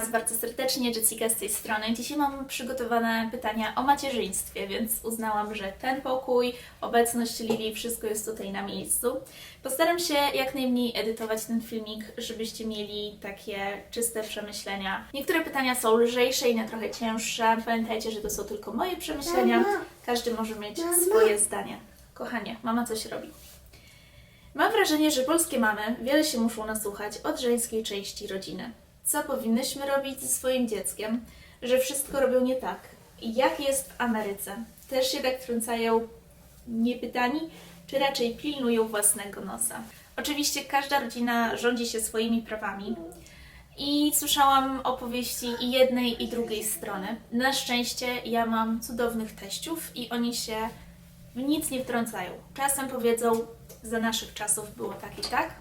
Was bardzo serdecznie, Jessica z tej strony. Dzisiaj mam przygotowane pytania o macierzyństwie, więc uznałam, że ten pokój, obecność Lili, wszystko jest tutaj na miejscu. Postaram się jak najmniej edytować ten filmik, żebyście mieli takie czyste przemyślenia. Niektóre pytania są lżejsze, inne trochę cięższe. Pamiętajcie, że to są tylko moje przemyślenia. Każdy może mieć swoje zdanie. Kochanie, mama coś robi. Mam wrażenie, że polskie mamy wiele się muszą nasłuchać od żeńskiej części rodziny. Co powinnyśmy robić ze swoim dzieckiem, że wszystko robią nie tak. Jak jest w Ameryce? Też się tak wtrącają niepytani, czy raczej pilnują własnego nosa? Oczywiście każda rodzina rządzi się swoimi prawami. I słyszałam opowieści i jednej, i drugiej strony. Na szczęście ja mam cudownych teściów i oni się w nic nie wtrącają. Czasem powiedzą, za naszych czasów było tak i tak,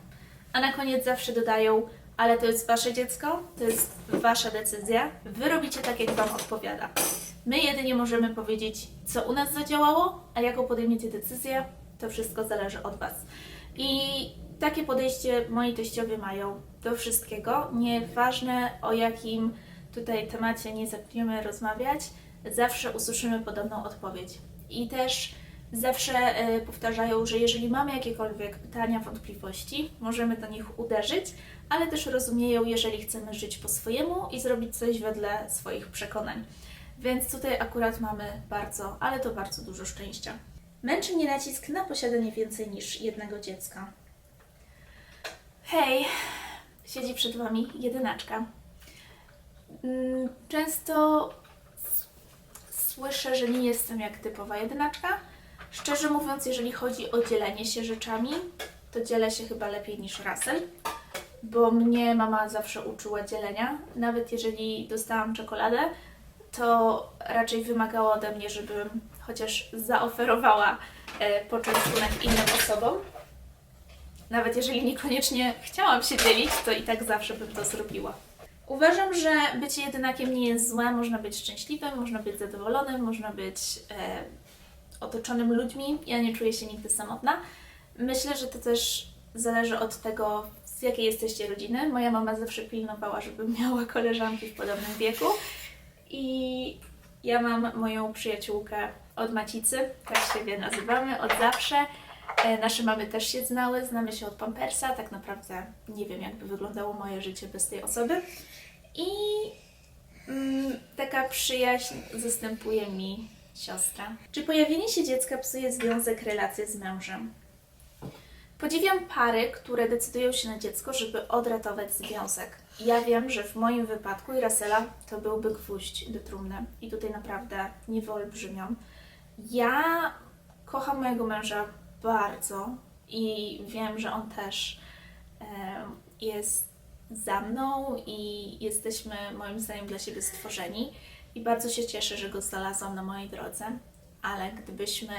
a na koniec zawsze dodają, ale to jest wasze dziecko, to jest wasza decyzja, wy robicie tak, jak wam odpowiada. My jedynie możemy powiedzieć, co u nas zadziałało, a jaką podejmiecie decyzję, to wszystko zależy od was. I takie podejście moi teściowie mają do wszystkiego. Nieważne o jakim tutaj temacie nie zaczniemy rozmawiać, zawsze usłyszymy podobną odpowiedź. I też zawsze e, powtarzają, że jeżeli mamy jakiekolwiek pytania, wątpliwości, możemy do nich uderzyć, ale też rozumieją, jeżeli chcemy żyć po swojemu i zrobić coś wedle swoich przekonań. Więc tutaj akurat mamy bardzo, ale to bardzo dużo szczęścia. Męczy mnie nacisk na posiadanie więcej niż jednego dziecka. Hej, siedzi przed Wami jedynaczka. Mm, Często słyszę, że nie jestem jak typowa jedynaczka. Szczerze mówiąc, jeżeli chodzi o dzielenie się rzeczami, to dzielę się chyba lepiej niż Russell, bo mnie mama zawsze uczyła dzielenia. Nawet jeżeli dostałam czekoladę, to raczej wymagała ode mnie, żebym chociaż zaoferowała e, innym osobom. Nawet jeżeli niekoniecznie chciałam się dzielić, to i tak zawsze bym to zrobiła. Uważam, że bycie jedynakiem nie jest złe, można być szczęśliwym, można być zadowolonym, można być e, otoczonym ludźmi. Ja nie czuję się nigdy samotna. Myślę, że to też zależy od tego, z jakiej jesteście rodziny. Moja mama zawsze pilnowała, żebym miała koleżanki w podobnym wieku. I ja mam moją przyjaciółkę od macicy, tak siebie nazywamy, od zawsze. E, Nasze mamy też się znały, znamy się od Pampersa. Tak naprawdę nie wiem, jakby wyglądało moje życie bez tej osoby. I mm, taka przyjaźń zastępuje mi siostra. Czy pojawienie się dziecka psuje związek, relacje z mężem? Podziwiam pary, które decydują się na dziecko, żeby odratować związek. Ja wiem, że w moim wypadku i Rasela to byłby gwóźdź do trumny. I tutaj naprawdę nie wyolbrzymiam. Ja kocham mojego męża bardzo i wiem, że on też em, jest za mną i jesteśmy moim zdaniem dla siebie stworzeni. I bardzo się cieszę, że go znalazłam na mojej drodze. Ale gdybyśmy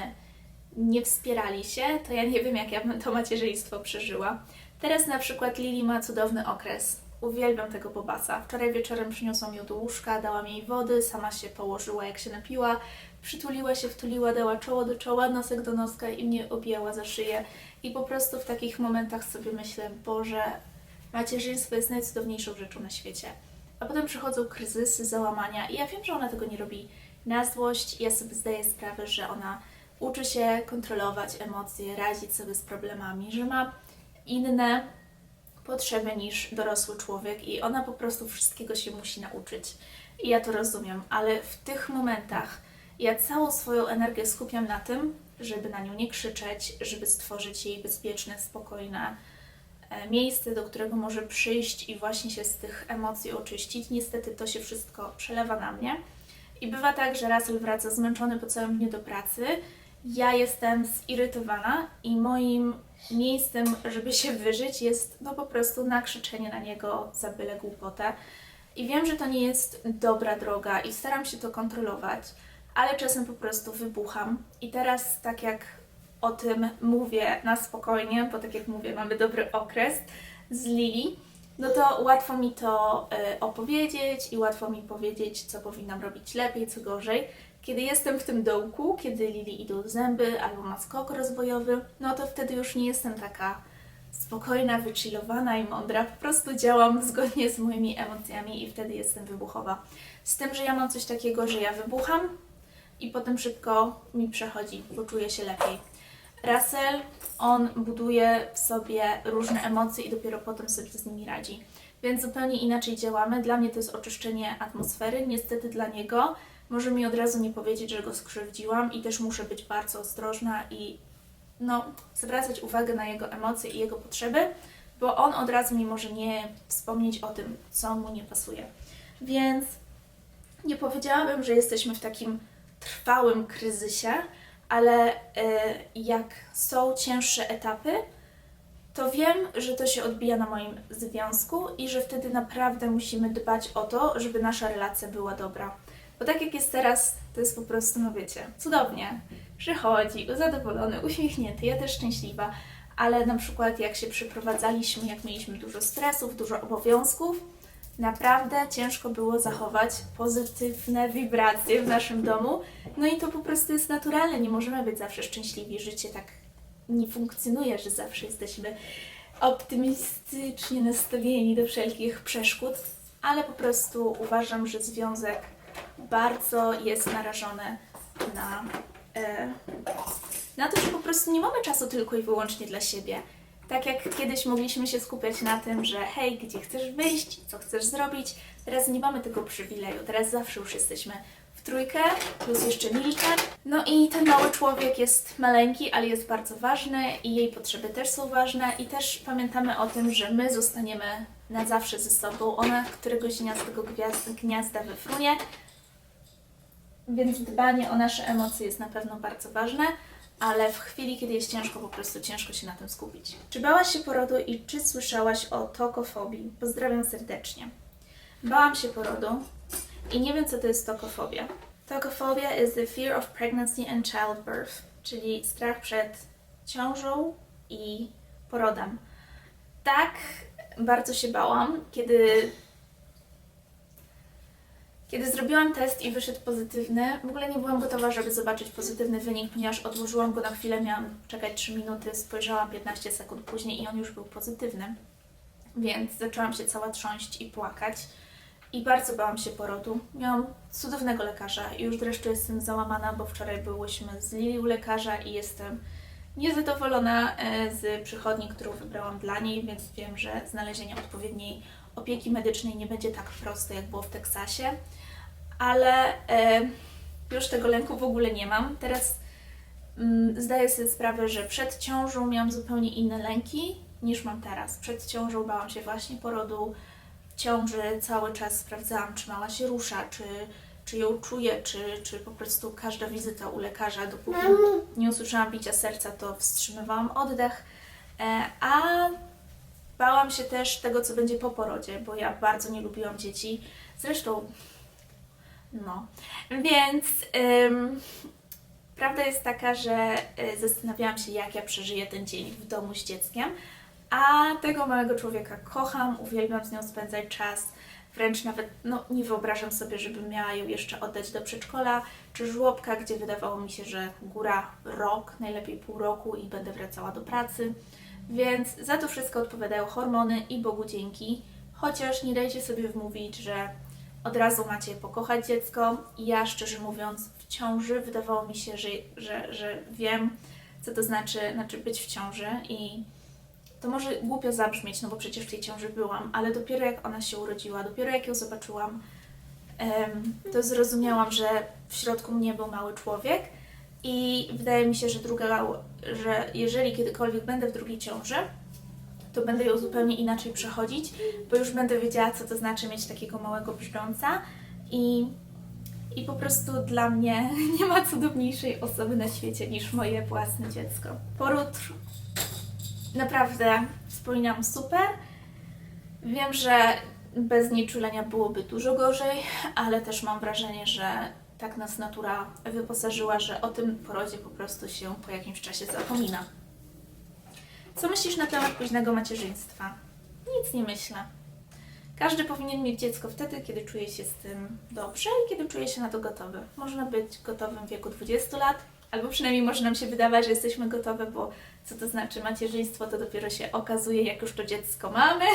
nie wspierali się, to ja nie wiem, jak ja bym to macierzyństwo przeżyła. Teraz na przykład Lili ma cudowny okres. Uwielbiam tego bobasa. Wczoraj wieczorem przyniosłam ją do łóżka, dałam jej wody, sama się położyła jak się napiła, przytuliła się, wtuliła, dała czoło do czoła, nosek do noska i mnie objęła za szyję. I po prostu w takich momentach sobie myślę, Boże, macierzyństwo jest najcudowniejszą rzeczą na świecie. A potem przychodzą kryzysy, załamania i ja wiem, że ona tego nie robi na złość. Ja sobie zdaję sprawę, że ona uczy się kontrolować emocje, radzić sobie z problemami, że ma inne potrzeby niż dorosły człowiek i ona po prostu wszystkiego się musi nauczyć. I ja to rozumiem, ale w tych momentach ja całą swoją energię skupiam na tym, żeby na nią nie krzyczeć, żeby stworzyć jej bezpieczne, spokojne miejsce, do którego może przyjść i właśnie się z tych emocji oczyścić. Niestety to się wszystko przelewa na mnie. I bywa tak, że Russell wraca zmęczony po całym dniu do pracy. Ja jestem zirytowana i moim miejscem, żeby się wyżyć, jest no po prostu nakrzyczenie na niego za byle głupotę. I wiem, że to nie jest dobra droga i staram się to kontrolować, ale czasem po prostu wybucham. I teraz, tak jak o tym mówię na spokojnie, bo tak jak mówię, mamy dobry okres z Lili, no to łatwo mi to y, opowiedzieć i łatwo mi powiedzieć, co powinnam robić lepiej, co gorzej. Kiedy jestem w tym dołku, kiedy Lili idą zęby albo ma skok rozwojowy, no to wtedy już nie jestem taka spokojna, wychillowana i mądra. Po prostu działam zgodnie z moimi emocjami i wtedy jestem wybuchowa. Z tym, że ja mam coś takiego, że ja wybucham i potem szybko mi przechodzi, bo czuję się lepiej. Russell, on buduje w sobie różne emocje i dopiero potem sobie z nimi radzi. Więc zupełnie inaczej działamy. Dla mnie to jest oczyszczenie atmosfery. Niestety dla niego może mi od razu nie powiedzieć, że go skrzywdziłam i też muszę być bardzo ostrożna i no, zwracać uwagę na jego emocje i jego potrzeby, bo on od razu mi może nie wspomnieć o tym, co mu nie pasuje. Więc nie powiedziałabym, że jesteśmy w takim trwałym kryzysie, ale e, jak są cięższe etapy, to wiem, że to się odbija na moim związku i że wtedy naprawdę musimy dbać o to, żeby nasza relacja była dobra. Bo tak jak jest teraz, to jest po prostu, no wiecie, cudownie. Przychodzi, zadowolony, uśmiechnięty, ja też szczęśliwa. Ale na przykład jak się przeprowadzaliśmy, jak mieliśmy dużo stresów, dużo obowiązków, naprawdę ciężko było zachować pozytywne wibracje w naszym domu. No i to po prostu jest naturalne, nie możemy być zawsze szczęśliwi. Życie tak nie funkcjonuje, że zawsze jesteśmy optymistycznie nastawieni do wszelkich przeszkód, ale po prostu uważam, że związek bardzo jest narażony na, e, na to, że po prostu nie mamy czasu tylko i wyłącznie dla siebie. Tak jak kiedyś mogliśmy się skupiać na tym, że hej, gdzie chcesz wyjść, co chcesz zrobić, teraz nie mamy tego przywileju, teraz zawsze już jesteśmy w trójkę, plus jeszcze Milka. No i ten mały człowiek jest maleńki, ale jest bardzo ważny i jej potrzeby też są ważne. I też pamiętamy o tym, że my zostaniemy na zawsze ze sobą. Ona któregoś dnia z tego gniazda wyfrunie, więc dbanie o nasze emocje jest na pewno bardzo ważne, ale w chwili, kiedy jest ciężko, po prostu ciężko się na tym skupić. Czy bałaś się porodu i czy słyszałaś o tokofobii? Pozdrawiam serdecznie. Bałam się porodu i nie wiem, co to jest tokofobia. Tokophobia is the fear of pregnancy and childbirth, czyli strach przed ciążą i porodem. Tak, bardzo się bałam, kiedy kiedy zrobiłam test i wyszedł pozytywny, w ogóle nie byłam gotowa, żeby zobaczyć pozytywny wynik, ponieważ odłożyłam go na chwilę, miałam czekać 3 minuty, spojrzałam 15 sekund później i on już był pozytywny. Więc zaczęłam się cała trząść i płakać. I bardzo bałam się porodu. Miałam cudownego lekarza i już zresztą jestem załamana, bo wczoraj byłyśmy z Lili u lekarza i jestem niezadowolona e, z przychodni, którą wybrałam dla niej, więc wiem, że znalezienie odpowiedniej opieki medycznej nie będzie tak proste, jak było w Teksasie, ale e, już tego lęku w ogóle nie mam. Teraz mm, zdaję sobie sprawę, że przed ciążą miałam zupełnie inne lęki niż mam teraz. Przed ciążą bałam się właśnie porodu, w ciąży cały czas sprawdzałam, czy mała się rusza, czy, czy ją czuję, czy, czy po prostu każda wizyta u lekarza, dopóki nie usłyszałam bicia serca, to wstrzymywałam oddech. E, a bałam się też tego, co będzie po porodzie, bo ja bardzo nie lubiłam dzieci. Zresztą, no. Więc ym, prawda jest taka, że y, zastanawiałam się, jak ja przeżyję ten dzień w domu z dzieckiem. A tego małego człowieka kocham, uwielbiam z nią spędzać czas. Wręcz nawet no, nie wyobrażam sobie, żebym miała ją jeszcze oddać do przedszkola czy żłobka, gdzie wydawało mi się, że góra rok, najlepiej pół roku i będę wracała do pracy. Więc za to wszystko odpowiadają hormony i Bogu dzięki. Chociaż nie dajcie sobie wmówić, że od razu macie pokochać dziecko. Ja szczerze mówiąc, w ciąży wydawało mi się, że, że, że wiem, co to znaczy, znaczy być w ciąży i to może głupio zabrzmieć, no bo przecież w tej ciąży byłam, ale dopiero jak ona się urodziła, dopiero jak ją zobaczyłam, to zrozumiałam, że w środku mnie był mały człowiek i wydaje mi się, że druga, że jeżeli kiedykolwiek będę w drugiej ciąży, to będę ją zupełnie inaczej przechodzić, bo już będę wiedziała, co to znaczy mieć takiego małego brzdąca i, i po prostu dla mnie nie ma cudowniejszej osoby na świecie niż moje własne dziecko. Poród naprawdę wspominam super. Wiem, że bez nieczulenia byłoby dużo gorzej, ale też mam wrażenie, że tak nas natura wyposażyła, że o tym porodzie po prostu się po jakimś czasie zapomina. Co myślisz na temat późnego macierzyństwa? Nic nie myślę. Każdy powinien mieć dziecko wtedy, kiedy czuje się z tym dobrze i kiedy czuje się na to gotowy. Można być gotowym w wieku 20 lat, Albo przynajmniej może nam się wydawać, że jesteśmy gotowe, bo co to znaczy macierzyństwo, to dopiero się okazuje, jak już to dziecko mamy.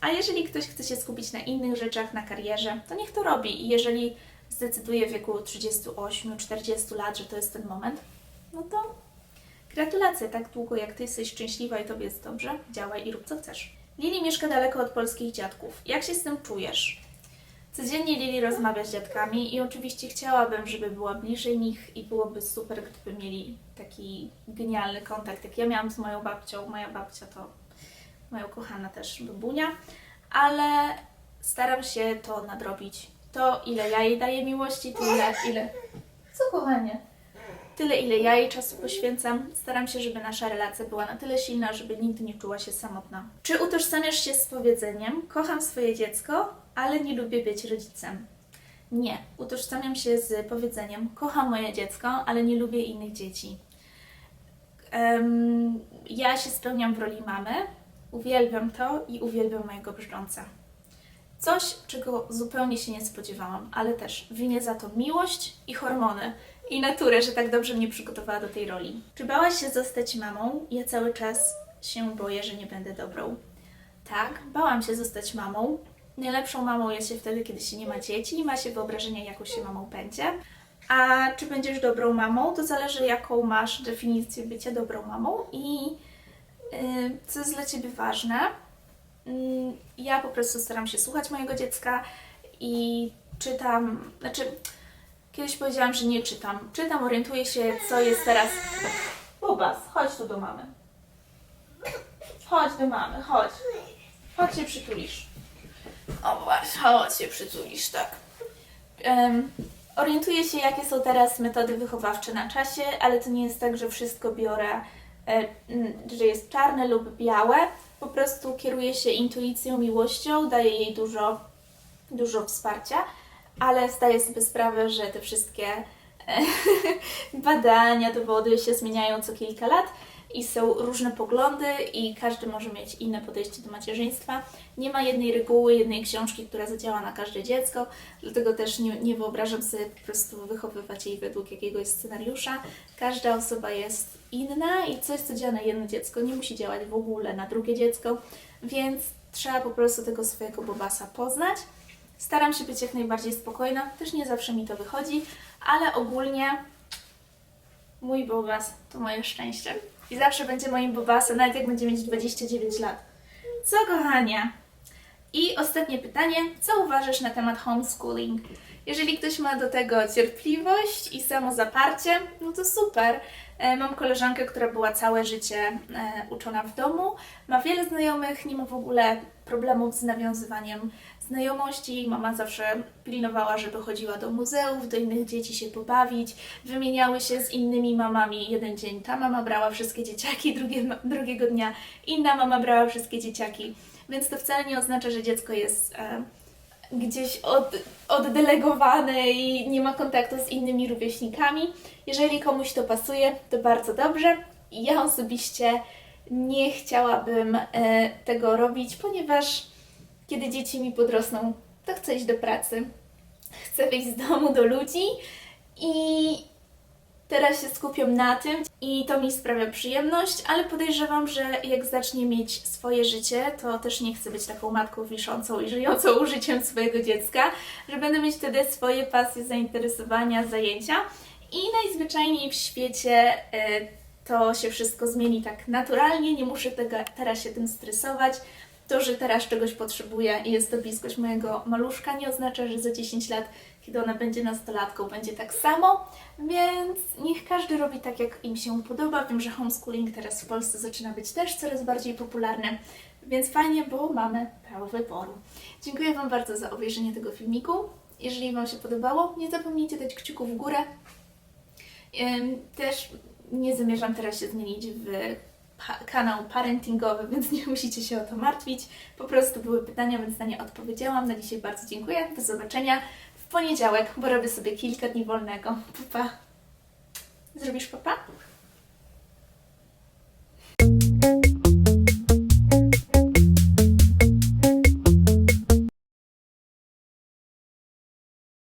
A jeżeli ktoś chce się skupić na innych rzeczach, na karierze, to niech to robi. I jeżeli zdecyduje w wieku 38-40 lat, że to jest ten moment, no to gratulacje. Tak długo jak Ty jesteś szczęśliwa i Tobie jest dobrze, działaj i rób co chcesz. Lili mieszka daleko od polskich dziadków. Jak się z tym czujesz? Codziennie Lili rozmawia z dziadkami i oczywiście chciałabym, żeby była bliżej nich i byłoby super, gdyby mieli taki genialny kontakt, jak ja miałam z moją babcią. Moja babcia to moja ukochana też babunia, ale staram się to nadrobić. To, ile ja jej daję miłości, tyle, ile... Co, kochanie? Tyle, ile ja jej czasu poświęcam. Staram się, żeby nasza relacja była na tyle silna, żeby nigdy nie czuła się samotna. Czy utożsamiasz się z powiedzeniem kocham swoje dziecko, ale nie lubię być rodzicem? Nie. Utożsamiam się z powiedzeniem kocham moje dziecko, ale nie lubię innych dzieci. Em, ja się spełniam w roli mamy, uwielbiam to i uwielbiam mojego brzdąca. Coś, czego zupełnie się nie spodziewałam, ale też winię za to miłość i hormony i naturę, że tak dobrze mnie przygotowała do tej roli. Czy bałaś się zostać mamą? Ja cały czas się boję, że nie będę dobrą. Tak, bałam się zostać mamą. Najlepszą mamą jest się wtedy, kiedy się nie ma dzieci i ma się wyobrażenie, jaką się mamą będzie. A czy będziesz dobrą mamą, to zależy, jaką masz definicję bycia dobrą mamą i yy, co jest dla Ciebie ważne. Mm, Ja po prostu staram się słuchać mojego dziecka i czytam, znaczy kiedyś powiedziałam, że nie czytam. Czytam, orientuję się, co jest teraz. Bubas, chodź tu do mamy. Chodź do mamy, chodź. Chodź się przytulisz. O właśnie, chodź się przytulisz, tak. Em, orientuję się, jakie są teraz metody wychowawcze na czasie, ale to nie jest tak, że wszystko biorę, e, że jest czarne lub białe. Po prostu kieruję się intuicją, miłością, daję jej dużo, dużo wsparcia, ale zdaję sobie sprawę, że te wszystkie e, badania, dowody się zmieniają co kilka lat i są różne poglądy i każdy może mieć inne podejście do macierzyństwa. Nie ma jednej reguły, jednej książki, która zadziała na każde dziecko, dlatego też nie, nie wyobrażam sobie po prostu wychowywać jej według jakiegoś scenariusza. Każda osoba jest inna i coś, co działa na jedno dziecko, nie musi działać w ogóle na drugie dziecko, więc trzeba po prostu tego swojego bobasa poznać. Staram się być jak najbardziej spokojna, też nie zawsze mi to wychodzi, ale ogólnie mój bobas to moje szczęście. I zawsze będzie moim bobasem, nawet jak będzie mieć 29 lat. Co kochania? I ostatnie pytanie, co uważasz na temat homeschooling? Jeżeli ktoś ma do tego cierpliwość i samozaparcie, no to super. E, Mam koleżankę, która była całe życie e, uczona w domu, ma wiele znajomych, nie ma w ogóle problemów z nawiązywaniem znajomości. Mama zawsze pilnowała, żeby chodziła do muzeów, do innych dzieci się pobawić. Wymieniały się z innymi mamami. Jeden dzień ta mama brała wszystkie dzieciaki, drugie, drugiego dnia inna mama brała wszystkie dzieciaki. Więc to wcale nie oznacza, że dziecko jest e, gdzieś od, oddelegowane i nie ma kontaktu z innymi rówieśnikami. Jeżeli komuś to pasuje, to bardzo dobrze. Ja osobiście nie chciałabym e, tego robić, ponieważ kiedy dzieci mi podrosną, to chcę iść do pracy. Chcę wyjść z domu do ludzi i teraz się skupiam na tym i to mi sprawia przyjemność, ale podejrzewam, że jak zacznie mieć swoje życie, to też nie chcę być taką matką wiszącą i żyjącą życiem swojego dziecka, że będę mieć wtedy swoje pasje, zainteresowania, zajęcia i najzwyczajniej w świecie y, to się wszystko zmieni tak naturalnie, nie muszę tego, teraz się tym stresować. To, że teraz czegoś potrzebuję i jest to bliskość mojego maluszka, nie oznacza, że za 10 lat, kiedy ona będzie nastolatką, będzie tak samo, więc niech każdy robi tak, jak im się podoba. Wiem, że homeschooling teraz w Polsce zaczyna być też coraz bardziej popularny, więc fajnie, bo mamy prawo wyboru. Dziękuję Wam bardzo za obejrzenie tego filmiku. Jeżeli Wam się podobało, nie zapomnijcie dać kciuku w górę. Też nie zamierzam teraz się zmienić w kanał parentingowy, więc nie musicie się o to martwić. Po prostu były pytania, więc na nie odpowiedziałam. Na dzisiaj bardzo dziękuję. Do zobaczenia w poniedziałek, bo robię sobie kilka dni wolnego. Papa. Zrobisz papa?